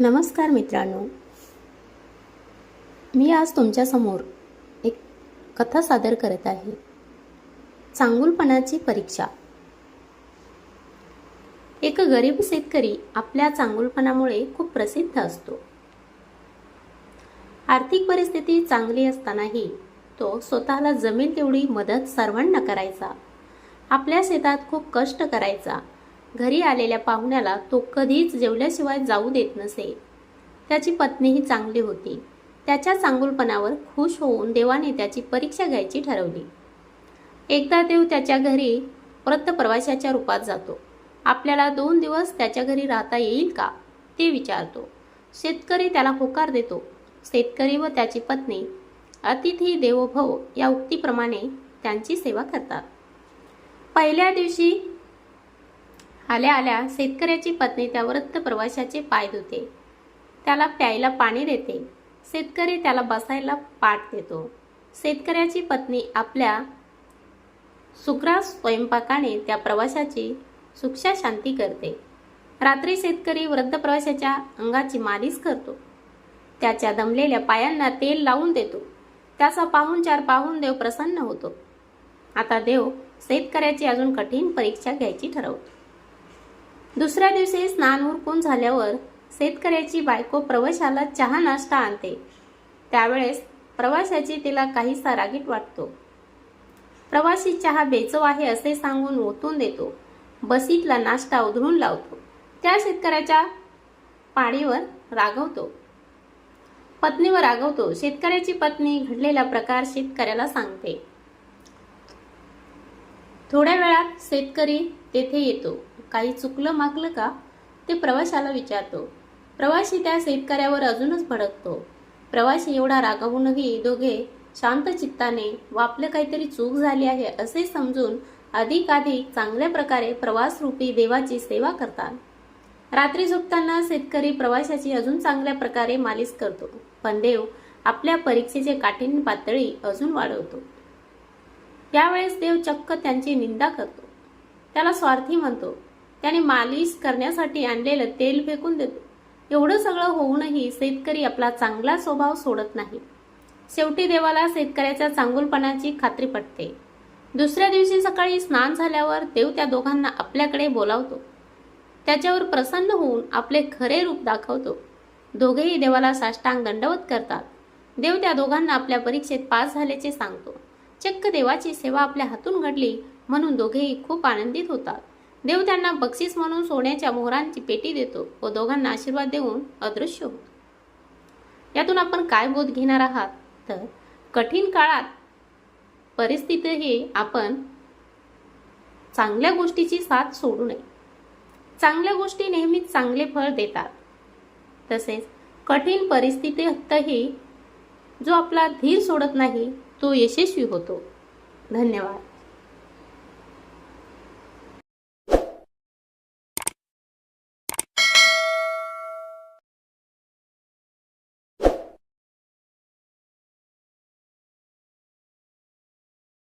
नमस्कार मित्रांनो. मी आज तुमच्यासमोर एक कथा सादर करत आहे. चांगुलपणाची परीक्षा. एक गरीब शेतकरी आपल्या चांगुलपणामुळे खूप प्रसिद्ध असतो. आर्थिक परिस्थिती चांगली असतानाही तो स्वतःला जमेल तेवढी मदत सर्वांना करायचा. आपल्या शेतात खूप कष्ट करायचा. घरी आलेल्या पाहुण्याला तो कधीच जेवल्याशिवाय जाऊ देत नसे. त्याची पत्नीही चांगली होती. त्याच्या चांगुलपणावर खुश होऊन देवाने त्याची परीक्षा घ्यायची ठरवली. एकदा देव त्याच्या घरी व्रत प्रवाशाच्या रूपात जातो. आपल्याला दोन दिवस त्याच्या घरी राहता येईल का? ते विचारतो. शेतकरी त्याला होकार देतो. शेतकरी व त्याची पत्नी अतिथी देवभव या उक्तीप्रमाणे त्यांची सेवा करतात. पहिल्या दिवशी आल्या आल्या शेतकऱ्याची पत्नी त्या वृत्त प्रवाशाचे पाय धुते. त्याला प्यायला पाणी देते. शेतकरी त्याला बसायला पाठ देतो. शेतकऱ्याची पत्नी आपल्या सुग्रास स्वयंपाकाने त्या प्रवाशाची सुक्षा शांती करते. रात्री शेतकरी वृद्ध प्रवाशाच्या अंगाची मालिश करतो. त्याच्या दमलेल्या पायांना तेल लावून देतो. त्याचा पाहून चार पाहून देव प्रसन्न होतो. आता देव शेतकऱ्याची अजून कठीण परीक्षा घ्यायची ठरवतो. दुसऱ्या दिवशी स्नान उरकून झाल्यावर शेतकऱ्याची बायको प्रवाशाला चहा नाश्ता आणते. त्यावेळेस प्रवाशाची तिला काहीसा रागीट वाटतो. प्रवासी चहा बेचव आहे असे सांगून ओतून देतो. बसीतला नाश्ता उधळून लावतो. त्या शेतकऱ्याच्या पाडीवर रागवतो. पत्नीवर रागवतो. शेतकऱ्याची पत्नी घडलेला प्रकार शेतकऱ्याला सांगते. थोड्या वेळात शेतकरी तेथे येतो. काही चुकलं मागलं का? ते प्रवाशाला विचारतो. प्रवाशी त्या शेतकऱ्यावर अजूनच भडकतो. प्रवाशी एवढा रागावूनही दोघे शांत चित्ताने व आपलं काहीतरी चूक झाली आहे असे समजून अधिकाधिक चांगल्या प्रकारे प्रवासरूपी देवाची सेवा करतात. रात्री झोपताना शेतकरी प्रवाशाची अजून चांगल्या प्रकारे मालिश करतो. पण देव आपल्या परीक्षेचे काठीण्य पातळी अजून वाढवतो. यावेळेस देव चक्क त्यांची निंदा करतो. त्याला स्वार्थी म्हणतो त्याने मालिश करण्यासाठी आणलेलं तेल फेकून देतो. एवढं सगळं होऊनही शेतकरी आपला चांगला स्वभाव सोडत नाही. शेवटी देवाला शेतकऱ्याच्या चांगुलपणाची खात्री पटते. दुसऱ्या दिवशी सकाळी स्नान झाल्यावर देव त्या दोघांना आपल्याकडे बोलावतो. त्याच्यावर प्रसन्न होऊन आपले खरे रूप दाखवतो. दोघेही देवाला साष्टांग दंडवत करतात. देव त्या दोघांना आपल्या परीक्षेत पास झाल्याचे सांगतो. चक्क देवाची सेवा आपल्या हातून घडली म्हणून दोघेही खूप आनंदित होतात. देव त्यांना बक्षीस म्हणून सोन्याच्या मोहरांची पेटी देतो व दोघांना आशीर्वाद देऊन अदृश्य होतो. यातून आपण काय बोध घेणार आहात? तर कठीण काळात परिस्थितीही आपण चांगल्या गोष्टीची साथ सोडू नये. चांगल्या गोष्टी नेहमीच चांगले फळ देतात. तसेच कठीण परिस्थितीतही जो आपला धीर सोडत नाही तो यशस्वी होतो. धन्यवाद.